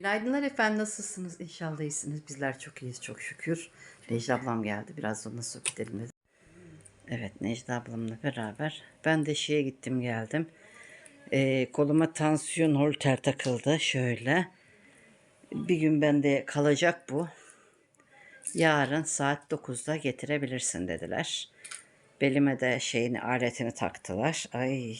Günaydınlar efendim nasılsınız? İnşallah iyisiniz. Bizler çok iyiyiz çok şükür. Necla ablam geldi. Biraz onunla sohbet edelim. Evet Necla ablamla beraber. Ben de şeye gittim geldim. Ee, koluma tansiyon holter takıldı. Şöyle. Bir gün bende kalacak bu. Yarın saat 9'da getirebilirsin dediler. Belime de şeyini aletini taktılar. Ay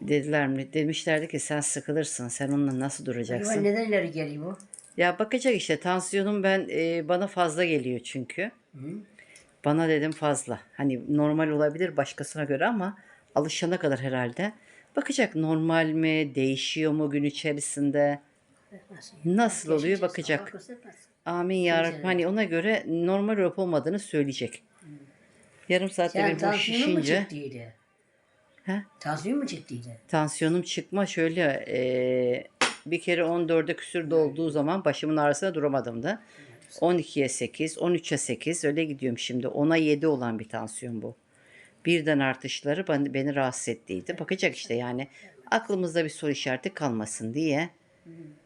dediler mi? Demişlerdi ki sen sıkılırsın. Sen onunla nasıl duracaksın? Acaba neden ileri geliyor bu? Ya bakacak işte tansiyonum ben e, bana fazla geliyor çünkü. Bana dedim fazla. Hani normal olabilir başkasına göre ama alışana kadar herhalde. Bakacak normal mi, değişiyor mu gün içerisinde? Nasıl oluyor bakacak. Amin ya Rabbi. Hani ona göre normal olup olmadığını söyleyecek. Yarım saatte bir bu şişince. He? Tansiyon mu çıktıydı? Tansiyonum çıkma şöyle e, bir kere 14'e küsür dolduğu zaman başımın ağrısına duramadım da. 12'ye 8, 13'e 8 öyle gidiyorum şimdi. 10'a 7 olan bir tansiyon bu. Birden artışları beni, beni rahatsız ettiydi. Bakacak işte yani aklımızda bir soru işareti kalmasın diye.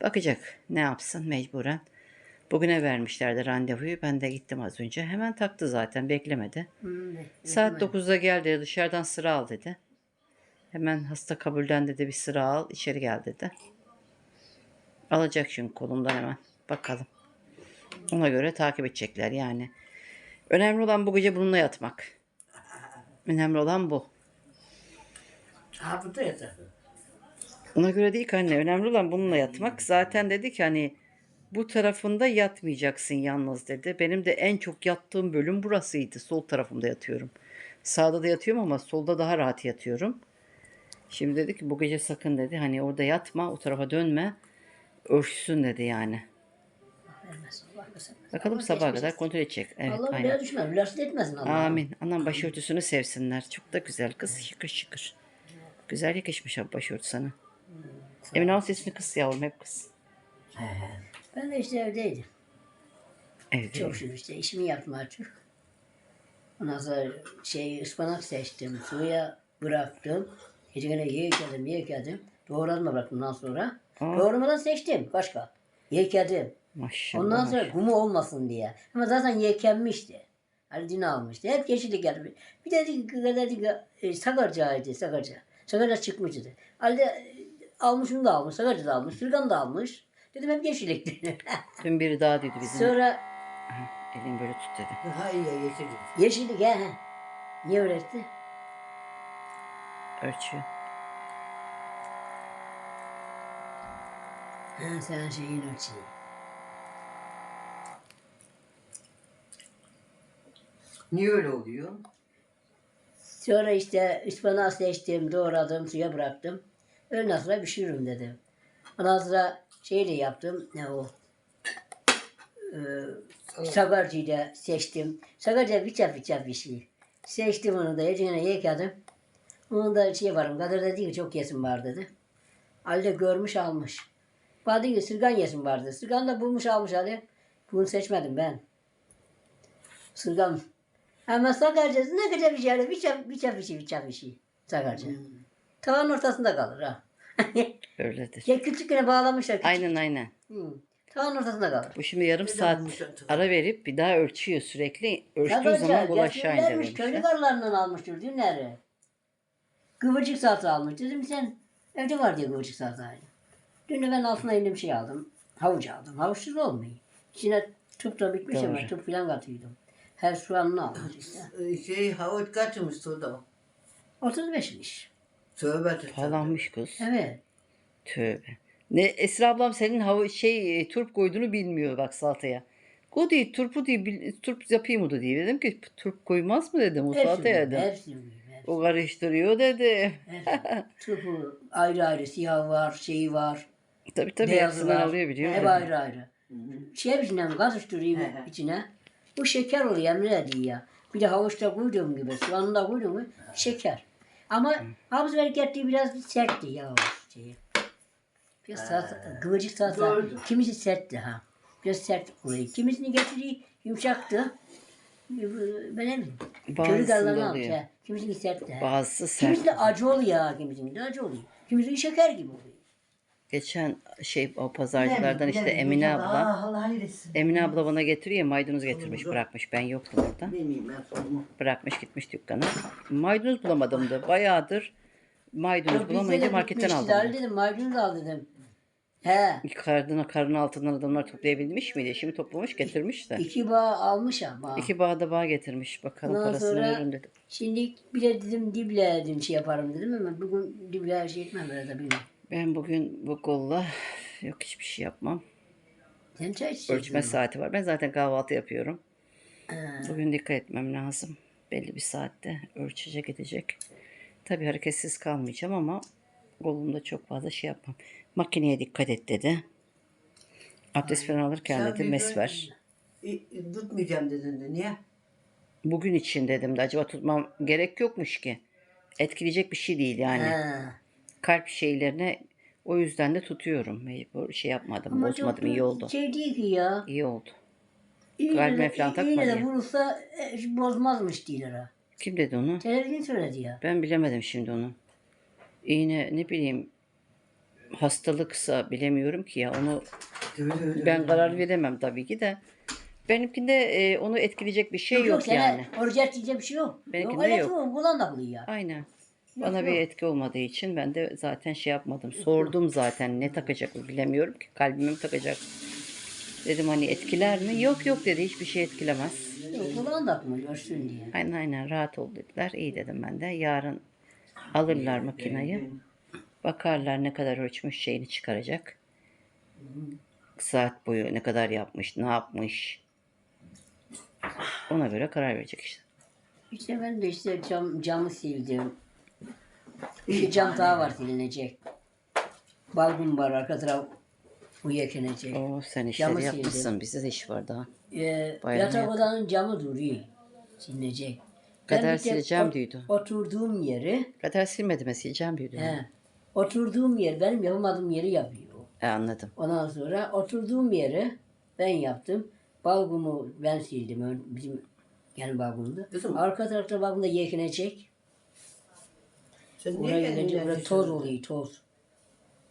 Bakacak ne yapsın mecburen. Bugüne vermişlerdi randevuyu. Ben de gittim az önce. Hemen taktı zaten beklemedi. Saat 9'da gel dedi. Dışarıdan sıra al dedi. Hemen hasta kabulden dedi bir sıra al. içeri gel dedi. Alacak şimdi kolumdan hemen. Bakalım. Ona göre takip edecekler yani. Önemli olan bu gece bununla yatmak. Önemli olan bu. Ha burada yatar. Ona göre değil ki anne. Önemli olan bununla yatmak. Zaten dedi ki hani bu tarafında yatmayacaksın yalnız dedi. Benim de en çok yattığım bölüm burasıydı. Sol tarafımda yatıyorum. Sağda da yatıyorum ama solda daha rahat yatıyorum. Şimdi dedi ki bu gece sakın dedi. Hani orada yatma, o tarafa dönme. Örtüsün dedi yani. Vermez. Allah göstermesin. Bakalım Allah sabaha kadar kontrol edecek. Evet, Allah aynen. bile düşmez. Bilarsız etmesin Allah. Amin. Anam başörtüsünü sevsinler. Çok da güzel kız. Şıkır şıkır. Güzel yakışmış abi başörtü sana. Emine Hanım sesini kıs yavrum hep kız. Ben de işte evdeydim. Evet. Çok şükür işte işimi yaptım artık. Ondan sonra şey ıspanak seçtim. Suya bıraktım. Gecene yıkadım yıkadım. Doğradım bıraktım ondan sonra. Aa. Doğramadan seçtim başka. Yıkadım. Maşallah. Ondan sonra gumu olmasın diye. Ama zaten yekenmişti. Ali dün almıştı. Hep yeşillik geldi. Bir de dedi ki dedi ki e, Sakarca'ydı Sakarca. Sakarca çıkmıştı. Ali de e, almış onu da almış. Sakarca da almış. Sırgan da almış. Dedim hep yeşillikti. Dün biri daha dedi bizim. sonra Elin böyle tut dedi. Hayır yeşillik. yeşillik he. Niye öğretti? Ölçüyor. Ha sen şeyin ölçüyü. Niye öyle oluyor? Sonra işte ıspanağı seçtim, doğradım, suya bıraktım. Öğleden sonra pişiririm dedim. Ondan sonra şey de yaptım, ne o? Ee, sagarcıyı da seçtim. Sagarca biçap biçap bir şey. Seçtim onu da, yiyeceğine yıkadım. Onun da şey varım, Kadir dedi ki çok yesim var dedi. Ali de görmüş almış. Dedi ki sırgan yesim vardı. Sırgan da bulmuş almış Ali. Bunu seçmedim ben. Sırgan ama sakarcası ne kadar bir şey öyle bir çap bir çap bir şey bir çap bir şey. Sakarca. Tavanın ortasında kalır ha. Öyledir. ya küçükken bağlamışlar. Küçük. Aynen aynen. Hı. Tavanın ortasında kalır. Bu şimdi yarım saat ara verip bir daha ölçüyor sürekli. Ölçtüğü zaman kol aşağı getirmiş köylü karılarından almıştır dünleri. Kıvırcık saati almış. Dedim sen evde var diye kıvırcık saati aldım. Dün de ben altına indim şey aldım. Havuç aldım. Havuçsuz olmuyor. İçine tüp da bitmiş ama Doğru. tüp falan katıyordum. Her soğanını almış işte. Şey havuç kaçmış suda. 35'miş. Tövbe tövbe. Pahalanmış kız. Evet. Tövbe. Ne Esra ablam senin hava şey e, turp koyduğunu bilmiyor bak salataya. O değil turpu değil bil- turp yapayım o da değil. Dedim ki turp koymaz mı dedim o Hepsini salataya dedim. hepsini. O karıştırıyor dedi. Hepsini. Tıpı ayrı ayrı siyah var, şeyi var, Tabii tabii beyazı hepsinden var. alıyor biliyor Hep musun? ayrı ayrı. Şey içinden karıştırayım Hı içine. Bu şeker oluyor Emre diyor ya. Bir de havuçta koyduğum gibi, soğanı koyduğum gibi şeker. Ama havuz bereketli biraz sertti ya o şeyi. Biraz salata, kıvırcık salata. Doğrudur. Kimisi sertti ha. Biraz sert oluyor. Kimisini getiriyor, yumuşaktı. Ne bileyim. Körü dallarını almış oluyor. ha. Kimisini sertti ha. Bazısı sert. Kimisi de acı oluyor ha, kimisinin de acı oluyor. Kimisinin şeker gibi oluyor. Geçen şey o pazarcılardan işte Emine abla. Allah hayretsin. Emine abla bana getiriyor ya maydanoz getirmiş bırakmış. Ben yoktum orada. Bilmiyorum ben sorma. Bırakmış gitmiş dükkana. Maydanoz bulamadım da bayağıdır maydanoz bulamayınca de marketten aldım. Al dedim maydanoz al dedim. He. Karnına karnın altından adamlar toplayabilmiş miydi? Şimdi toplamış getirmiş de. iki bağ almış ama. İki bağda bağ getirmiş. Bakalım Ondan parasını sonra- veririm dedim. Şimdi bir de dedim dible dedim şey yaparım dedim ama bugün dible şey etmem böyle de bilmem. Ben bugün bu kolla yok hiçbir şey yapmam. Sen çay içeceksin. Ölçme saati var. Ben zaten kahvaltı yapıyorum. Ha. Bugün dikkat etmem lazım. Belli bir saatte ölçecek edecek. Tabii hareketsiz kalmayacağım ama kolumda çok fazla şey yapmam. Makineye dikkat et dedi. Abdest falan alırken dedi mes ver. İ- Tutmayacağım dedin de niye? Bugün için dedim de acaba tutmam gerek yokmuş ki. Etkileyecek bir şey değil yani. Ha. Kalp şeylerine o yüzden de tutuyorum. Mecbur şey yapmadım, bozmadım iyi oldu. Şey değil ki ya. İyi oldu. İğne Kalbime de, falan takma iğne de diye. vurursa e, bozmazmış diyorlar ha. Kim dedi onu? Televizyon söyledi ya. Ben bilemedim şimdi onu. İğne ne bileyim hastalıksa bilemiyorum ki ya onu ben karar veremem tabii ki de. Benimkinde e, onu etkileyecek bir şey yok, sana yani. Oruç diyecek bir şey yok. Benimkinde yok. yok. Yok. Bulan da buluyor ya. Aynen. Bana yok. bir etki olmadığı için ben de zaten şey yapmadım. Sordum zaten ne takacak bilemiyorum ki. Kalbime mi takacak? Dedim hani etkiler mi? Yok yok dedi hiçbir şey etkilemez. Yok bulan da buluyor görsün diye. Aynen aynen rahat ol dediler. İyi dedim ben de. Yarın alırlar makinayı. Bakarlar ne kadar ölçmüş şeyini çıkaracak. Saat boyu ne kadar yapmış, ne yapmış. Ona göre karar verecek işte. İşte ben de işte cam, camı sildim. Bir cam daha var silinecek. Balgum var arka taraf bu yekenecek. Oo, sen Camı işleri sildim. yapmışsın. Bizde de iş var daha. Ee, Bayağı yatak yap- odanın camı duruyor. Silinecek. Tek sileceğim diyordu. Oturduğum yeri, Kader silmedi sileceğim diyordu. he, oturduğum yer benim yapamadığım yeri yapıyor. E, anladım. Ondan sonra oturduğum yeri ben yaptım. Balgumu ben sildim. Ön- Bizim yani balgumdu. Kızım. Arka tarafta balgumda yekinecek. Sen Oraya niye gelince kendin burada toz oluyor toz.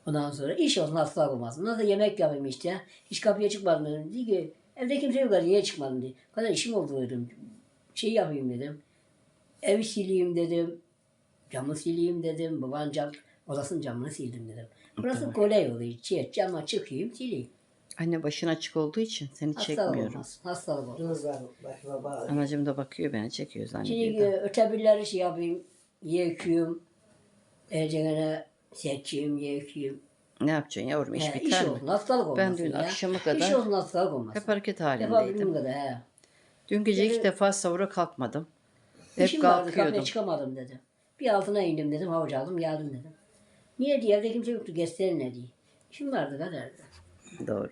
Ondan sonra iş olsun hastalık olmaz. Bunlar da yemek yapayım işte. Hiç kapıya çıkmadım dedim. Dedi ki evde kimse yok hadi niye çıkmadın diye. Bu kadar işim oldu dedim. Şey yapayım dedim. Evi sileyim dedim. Camı sileyim dedim. Babanın cam, odasının camını sildim dedim. Burası kolay oluyor. Şey, cama çıkayım sileyim. Anne başın açık olduğu için seni Hastalık çekmiyorum. olmaz. Hastalık olmaz. Anacığım da bakıyor beni çekiyor Şimdi zannediyor. da. e, ötebileri şey yapayım. Yekiyim. Ecegene seçeyim, yekiyim. Ne yapacaksın yavrum iş He, iş biter mi? olsun, hastalık olmasın Ben dün ya. akşama İş kadar olsun, hastalık olmasın. hep hareket Yapabildiğim halindeydim. kadar he. Dün gece ilk Evet. defa sahura kalkmadım. Hep İşim vardı, kapıya kalkıyordum. çıkamadım dedi. Bir altına indim dedim, havuç aldım, geldim dedim. Niye diye evde kimse yoktu, geçsene ne diye. İşim vardı kadardı. Doğru.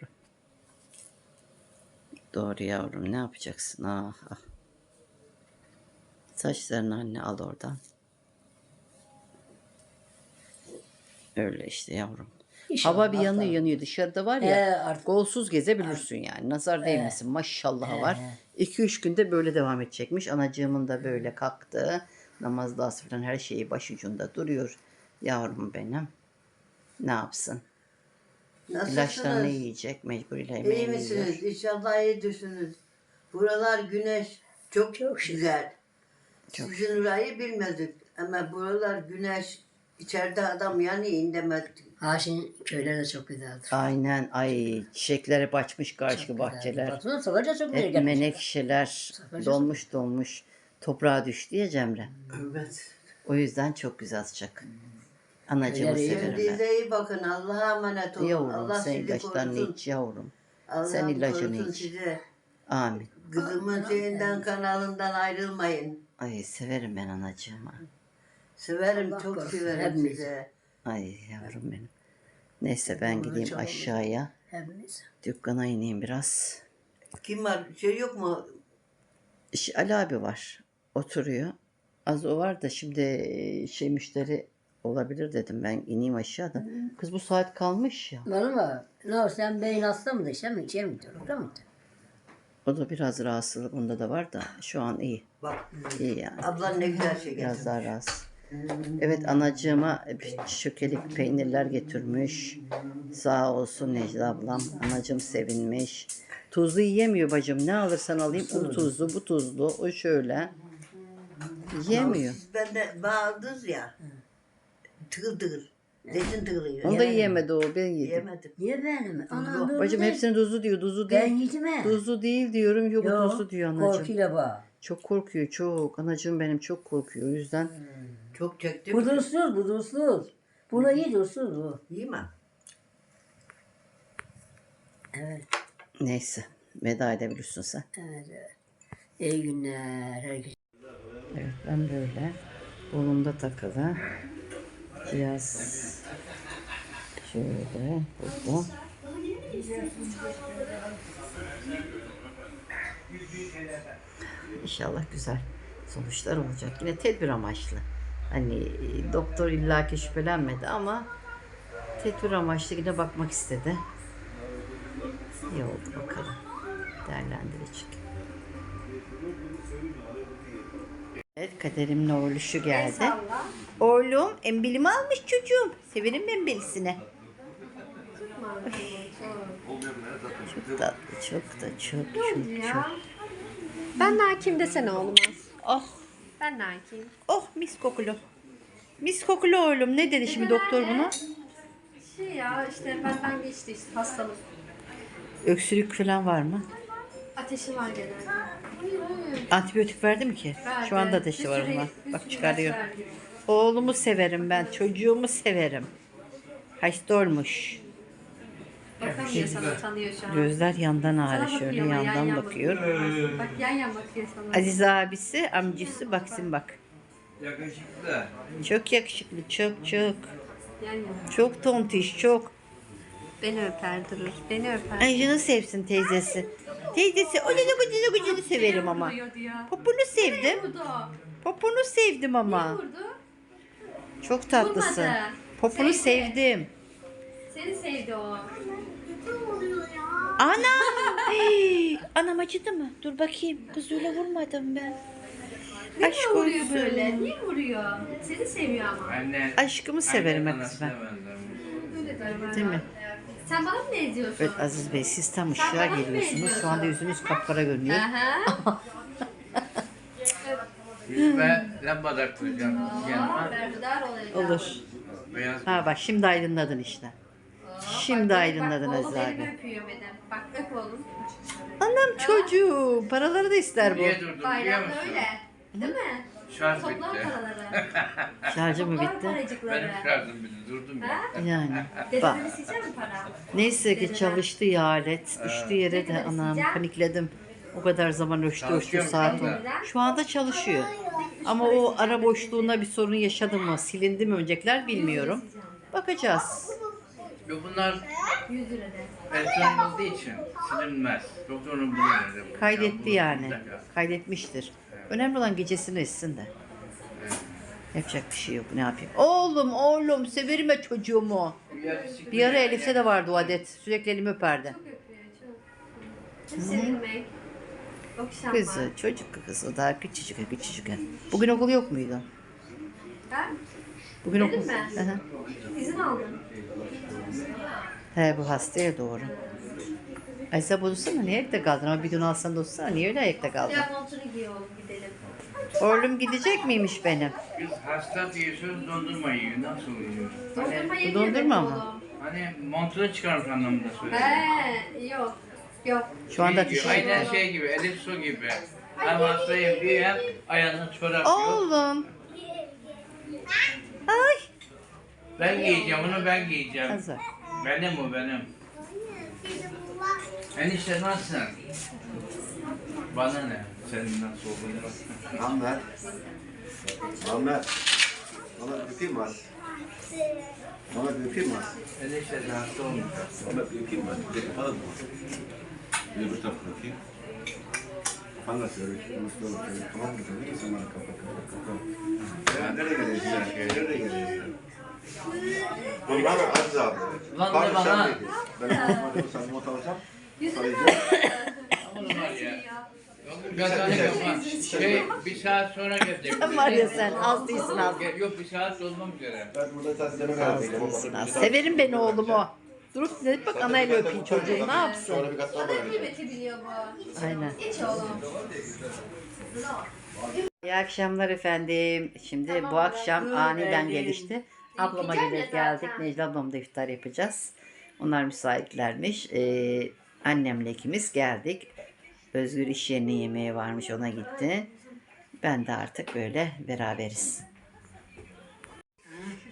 Doğru yavrum ne yapacaksın? Ah, ah. Saçlarını anne al oradan. Öyle işte yavrum. İş Hava bir yanıyor hastalık. yanıyor. Dışarıda var ya. artık- Golsuz gezebilirsin yani. Nazar değmesin. Maşallah var. 2-3 günde böyle devam edecekmiş. Anacığımın da böyle kalktı. Namazda falan her şeyi başucunda duruyor. Yavrum benim. Ne yapsın? İlaçlarını Nasılsınız? yiyecek. Mecbur İyi yemeğini yiyor. misiniz? İnşallah iyisiniz. Buralar güneş çok çok güzel. Sizin orayı bilmedik ama buralar güneş içeride adam yani indemedik. Ha şimdi köyler de çok güzeldir. Aynen. Ay çiçekler hep açmış karşı bahçeler. Baksana Sakarca çok güzel gelmiş. menekşeler dolmuş dolmuş. Toprağa düştü ya Cemre. Evet. O yüzden çok güzel sıcak. Anacığımı Öyle iyi. severim ben. Kendinize iyi bakın. Allah'a emanet olun. Yavrum Allah sen sizi ilaçlarını korusun. iç yavrum. Allah sen ilacını korusun iç. sizi. Amin. Kızımın şeyinden kanalından ayrılmayın. Ay severim ben anacığımı. Severim, Allah çok korusun, severim hepimiz. sizi. Ay yavrum benim. Neyse ben gideyim aşağıya. Hepimiz. Dükkana ineyim biraz. Kim var? Şey yok mu? Ş- Ali abi var. Oturuyor. Az o var da şimdi e, şey müşteri olabilir dedim ben ineyim aşağıda. Kız bu saat kalmış ya. Bana bak. Ne o sen beyin hasta mıydın? Sen mi içe mi Orada mı? O da biraz rahatsızlık onda da var da şu an iyi. Bak İyi yani. ablan ne güzel şey Biraz getirmiş. daha rahatsız. Evet anacığıma bir çökelik peynirler getirmiş. Sağ olsun Necla ablam. Anacığım sevinmiş. Tuzlu yiyemiyor bacım. Ne alırsan alayım. O tuzlu, bu tuzlu, o şöyle. Yiyemiyor. Siz bende bağırdınız ya. Tıkıl tıkıl. Dedin tıkılıyor. Onu da yiyemedi o. Ben yedim. Yemedim. Niye benim? Anam dur. Bacım hepsini tuzlu diyor. Tuzlu Ben değil. yedim he. Tuzlu değil diyorum. Yok, Yok, tuzlu diyor anacığım. Korkuyla bak. Çok korkuyor çok. Anacığım benim çok korkuyor. O yüzden Çok çektim. Bu duzsuz, bu duzsuz. Buna iyi duzsuz bu. Yiyemem. Evet, neyse. Veda edebilirsin sen. evet, evet. İyi günler herkese. Evet ben böyle kolumda takılı biraz şöyle burada İnşallah güzel sonuçlar olacak. Yine tedbir amaçlı. Hani e, doktor illaki şüphelenmedi ama tedbir amaçlı yine bakmak istedi. İyi oldu bakalım. Değerlendirecek. Evet kaderimin oğluşu geldi. Oğlum embilimi almış çocuğum. Severim embilisini. Çok tatlı, çok da çok çok çok. Ben Nakim desene oğlum az. Oh, Ben Nakim. oh mis kokulu. Mis kokulu oğlum. Ne dedi şimdi doktor buna? Şey ya işte benden geçti işte hastalık. Öksürük falan var mı? Ateşi var genelde. Antibiyotik verdi mi ki? Şu anda ateşi var ama. Bak çıkarıyor. Oğlumu severim ben. Çocuğumu severim. Hasta olmuş. Bakamıyor sana tanıyor şu an. Gözler yandan Sana ağrı bakıyor şöyle ama yan yandan yan bakıyor. Bak yan yan bakıyor sana. Aziz abisi, amcası baksın bak. Yakışıklı. Çok yakışıklı, çok çok. Yan yan. Çok tontiş, çok. Beni öper durur. Beni öper. Anjını sevsin teyzesi. Teyzesi, o ne gucunu gucunu severim ama. Vuruyor diyor. Popunu sevdim. Vurdu. Popunu sevdim ama. Vurdu. Çok tatlısın. Vurmadı. Popunu Sevdi. sevdim. Seni sevdi o. Anam! Hey, Anam acıdı mı? Dur bakayım. Kız öyle vurmadım ben. Niye Aşk vuruyor olsun. böyle? Niye vuruyor? Seni seviyor ama. Annen. Aşkımı severim hep ben. Değil mi? Sen bana mı ne diyorsun? Evet Aziz Bey siz tam ışığa bana mı geliyorsunuz. Şu anda yüzünüz kapkara görünüyor. Aha. Lamba koyacağım. Olacak. Olur. beyaz Ha bak şimdi aydınladın işte. Şimdi aydınladın Aziz abi. öpüyor beni. Bak öp oğlum. Anam çocuğum. Paraları da ister bu. Niye durdum biliyor Bayramda musun? öyle. Değil mi? Şarj Toplar bitti. paraları. Şarjı mı Toplar bitti? paracıkları. Benim şarjım bitti. Durdum ya. Yani. Bak. Dededen isteyecek mi para? Neyse ki çalıştı ya alet. Düştü yere de anam panikledim. O kadar zaman ölçtü ölçtü saat şu o. anda? Şu anda çalışıyor. Ama o ara boşluğuna bir sorun yaşadı mı? Silindi mi öncekiler bilmiyorum. Bakacağız. Yo bunlar 100 lira de. elektronik olduğu için silinmez. Doktorun bunu. Kaydetti yani. Kaydetmiştir. Önemli olan gecesini etsin de. Yapacak bir şey yok. Ne yapayım? Oğlum oğlum severim ya çocuğumu. Bir ara. Elif'te de vardı o adet. Sürekli elimi öperdi. Çok öpüyor çok. Çok sevilmek. Kızı, çocuk kızı daha küçücük küçücük. Bugün okul yok muydu? Ben Bugün okul. hı. izin aldım. He bu hastaya doğru. Ayşe bozulsana niye ayakta kaldın ama bir gün alsan da olsana niye öyle ayakta kaldın? Ya montunu giy oğlum gidelim. Oğlum gidecek miymiş benim? Kız hasta diyorsunuz dondurma yiyor. Nasıl yiyor? Dondurma Hani, yemiyor dondurma mı? oğlum. hani montunu çıkarmış anlamında söylüyorum. He yok. Yok. Şu anda Şey gibi, Aynen çıktı. şey gibi, Elif su gibi. Hem hastayım diye hem ayağına çorap yok. Oğlum. Ay. Ben giyeceğim, onu ben giyeceğim. Hazır. Benim o benim. Enişte nasılsın? Bana ne? Senin nasıl olduğunu. Ahmet. Ahmet. Ahmet öpeyim mi? Ahmet öpeyim mi? Enişte de hasta olmuş. Ahmet öpeyim mi? Bir kapatalım mı? Bir öbür tarafa öpeyim. Kafanla söyle. Nasıl olur söyle. Tamam mı? Sen bana kapat kapat kapat. Ya nereye geleyim sen? Nereye geleyim sen? Bunlar Aziz abi. Bana? sen. Ben konuşmadım. Sen alacağım. Yapma. Şey bir saat sonra gelecek. Sen var ya sen az değilsin az. Yok bir saat olmak üzere. Ben burada Az değilsin az. Severim ben oğlumu. Durup dedik bak anayla öpeyim çocuğu ne yapsın? Sonra bir kat daha koyacağım. Kıymeti biliyor bu. Aynen. İç oğlum. İyi akşamlar efendim. Şimdi Tamam, bu akşam aniden gelişti. Ablama Güzel gelip geldik. zaten. Necla ablamla iftar yapacağız. Onlar müsaitlermiş. Ee, annemle ikimiz geldik. Özgür iş yerine yemeğe varmış ona gitti. Ben de artık böyle beraberiz.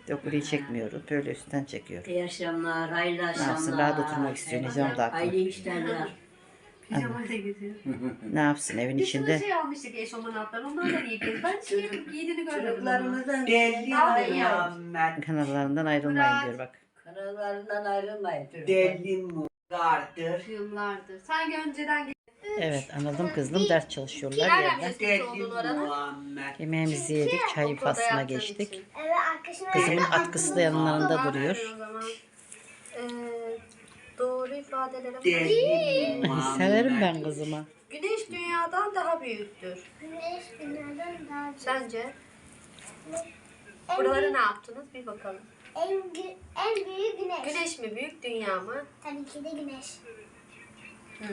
Yok burayı çekmiyorum. Böyle üstten çekiyorum. İyi akşamlar, hayırlı akşamlar. yapsın, rahat oturmak istiyor, Necam da haklı. Hayırlı işler. Pijamayla geziyor. Ne yapsın evin Biz sana içinde? şey almıştık eşofman altları. Onlardan iyi kez. Ben şey yapıp giydiğini görmedim. ama. Çocuklarımızdan Deli Muhammed, Kanallarından ayrılmayın diyor bak. Kanallarından ayrılmayın çocuklar. deli Mugardır, Yıllardır. Sanki önceden Evet anladım kızım ders çalışıyorlar yerden. Yemeğimizi yedik, çay Okulda faslına geçtik. Kızımın atkısı da yanlarında duruyor. Ee, doğru ifadelere. Severim ben kızımı. Güneş dünyadan daha büyüktür. Güneş dünyadan daha büyük. Sence? En Buraları ne yaptınız? Bir bakalım. En, en büyük güneş. Güneş mi büyük, dünya mı? Tabii ki de güneş. Hmm.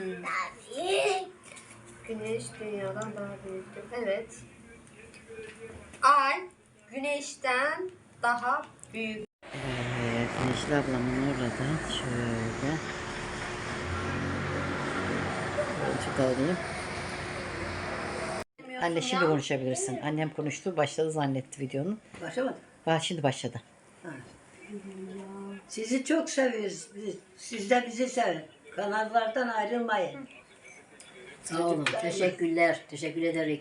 Güneş dünyadan daha büyüktür. Evet. Ay güneşten daha büyük. Evet, Necla ablamın orada şöyle. Çok alayım. Anne şimdi konuşabilirsin. Annem konuştu, başladı zannetti videonun. Başlamadı. Bak şimdi başladı. Sizi çok seviyoruz. Siz de bizi sevin. Kanallardan ayrılmayın. Sağ olun, teşekkürler. Teşekkür ederim.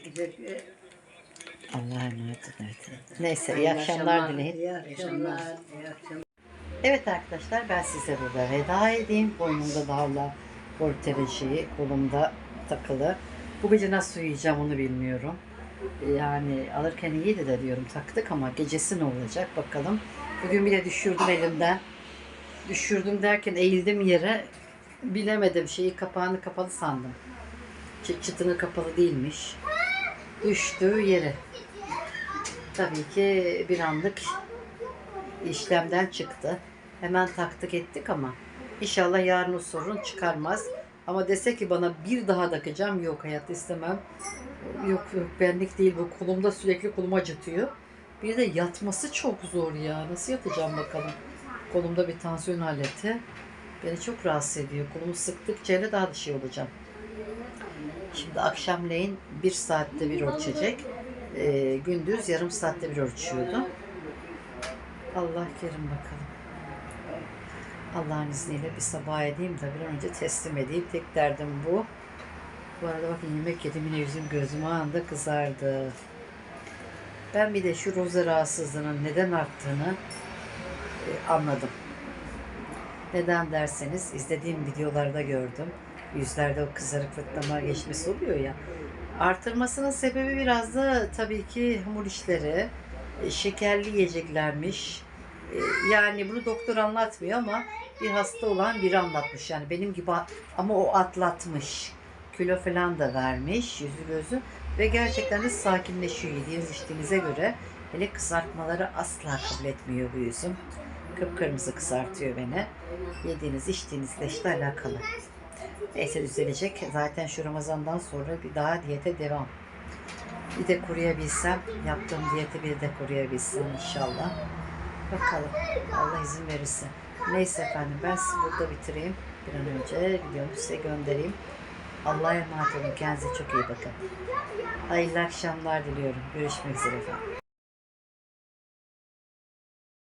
Allah'a emanet olun. Evet. Neyse, iyi akşamlar dileyin. İyi akşamlar. İyi akşamlar. Evet arkadaşlar ben size burada veda edeyim. Boynumda da hala porteren şeyi kolumda takılı. Bu gece nasıl uyuyacağım onu bilmiyorum. Yani alırken iyiydi de diyorum taktık ama gecesi ne olacak bakalım. Bugün bile düşürdüm elimden. Düşürdüm derken eğildim yere. Bilemedim şeyi kapağını kapalı sandım. Çıt çıtını kapalı değilmiş. Düştü yere. Tabii ki bir anlık işlemden çıktı. Hemen taktık ettik ama inşallah yarın o sorun çıkarmaz. Ama dese ki bana bir daha takacağım yok hayatta istemem. Yok yok benlik değil bu kolumda sürekli kolum acıtıyor. Bir de yatması çok zor ya. Nasıl yatacağım bakalım. Kolumda bir tansiyon aleti. Beni çok rahatsız ediyor. Kolumu sıktıkça öyle daha da şey olacağım. Şimdi akşamleyin bir saatte bir ölçecek. Ee, gündüz yarım saatte bir ölçüyordu. Allah kerim bakalım. Allah'ın izniyle bir sabah edeyim de bir an önce teslim edeyim. Tek derdim bu. Bu arada bakın yemek yedim yine yüzüm gözüm anında kızardı. Ben bir de şu roza rahatsızlığının neden arttığını e, anladım. Neden derseniz izlediğim videolarda gördüm. Yüzlerde o kızarık fırtlama geçmesi oluyor ya. Artırmasının sebebi biraz da tabii ki hamur işleri, e, şekerli yiyeceklermiş. E, Yani bunu doktor anlatmıyor ama bir hasta olan biri anlatmış. Yani benim gibi ama o atlatmış. Kilo falan da vermiş yüzü gözü ve gerçekten de sakinleşiyor yediğiniz içtiğinize göre. Hele kızartmaları asla kabul etmiyor bu yüzüm. Kıpkırmızı kızartıyor beni. Yediğiniz içtiğinizle işte alakalı. Neyse düzelecek. Zaten şu Ramazan'dan sonra bir daha diyete devam. Bir de koruyabilsem, yaptığım diyeti bir de koruyabilsem inşallah. Bakalım. Allah izin verirse. Neyse efendim ben sizi burada bitireyim. Bir an önce videomu size göndereyim. Allah'a emanet olun. Kendinize çok iyi bakın. Hayırlı akşamlar diliyorum. Görüşmek üzere efendim.